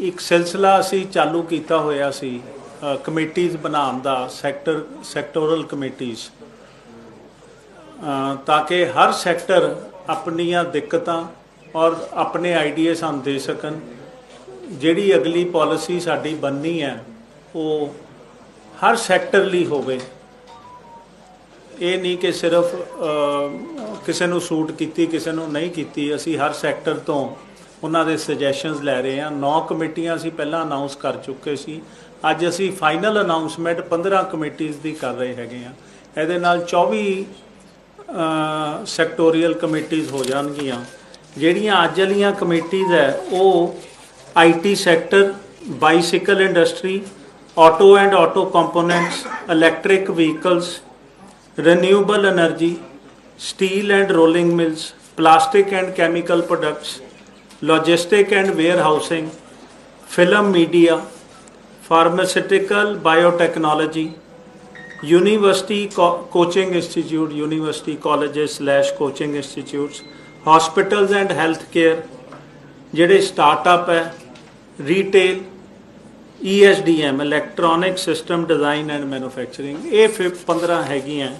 ਇੱਕ ਸਿਲਸਿਲਾ ਅਸੀਂ ਚਾਲੂ ਕੀਤਾ ਹੋਇਆ ਸੀ ਕਮੇਟੀਆਂ ਬਣਾਉਣ ਦਾ, ਸੈਕਟਰ, ਸੈਕਟੋਰਲ ਕਮੇਟੀਆਂ ਤਾਂ ਕਿ ਹਰ ਸੈਕਟਰ ਆਪਣੀਆਂ ਦਿੱਕਤਾਂ ਔਰ ਆਪਣੇ ਆਈਡੀਆ ਸਾਨੂੰ ਦੇ ਸਕਣ। ਜਿਹੜੀ ਅਗਲੀ ਪਾਲਿਸੀ ਸਾਡੀ ਬਣਨੀ ਹੈ, ਉਹ ਹਰ ਸੈਕਟਰ ਲਈ ਹੋਵੇ। ਇਹ ਨਹੀਂ ਕਿ ਸਿਰਫ ਕਿਸੇ ਨੂੰ ਸੂਟ ਕੀਤੀ, ਕਿਸੇ ਨੂੰ ਨਹੀਂ ਕੀਤੀ। ਅਸੀਂ ਹਰ ਸੈਕਟਰ ਤੋਂ ਉਹਨਾਂ ਦੇ ਸੁਜੈਸ਼ਨਸ ਲੈ ਰਹੇ ਹਾਂ। ਨੌ ਕਮੇਟੀਆਂ ਅਸੀਂ ਪਹਿਲਾਂ ਅਨਾਉਂਸ ਕਰ ਚੁੱਕੇ ਸੀ। ਅੱਜ ਅਸੀਂ ਫਾਈਨਲ ਅਨਾਉਂਸਮੈਂਟ 15 ਕਮੇਟੀਆਂ ਦੀ ਕਰ ਰਹੇ ਹੈਗੇ ਆ ਇਹਦੇ ਨਾਲ 24 ਸੈਕਟੋਰੀਅਲ ਕਮੇਟੀਆਂ ਹੋ ਜਾਣਗੀਆਂ। ਜਿਹੜੀਆਂ ਅੱਜ ਵਾਲੀਆਂ ਕਮੇਟੀਆਂ ਹੈ ਉਹ IT sector bicycle industry auto and auto components electric vehicles renewable energy, steel and rolling mills plastic and chemical products logistic and warehousing, film media, pharmaceutical biotechnology, university co- coaching institute, university colleges slash coaching institutes, hospitals and healthcare, ਜਿਹੜੇ startup ਹੈ retail ESDM electronic system design and manufacturing ਇਹ ਫਿਰ 15 ਹੈਗੀਆਂ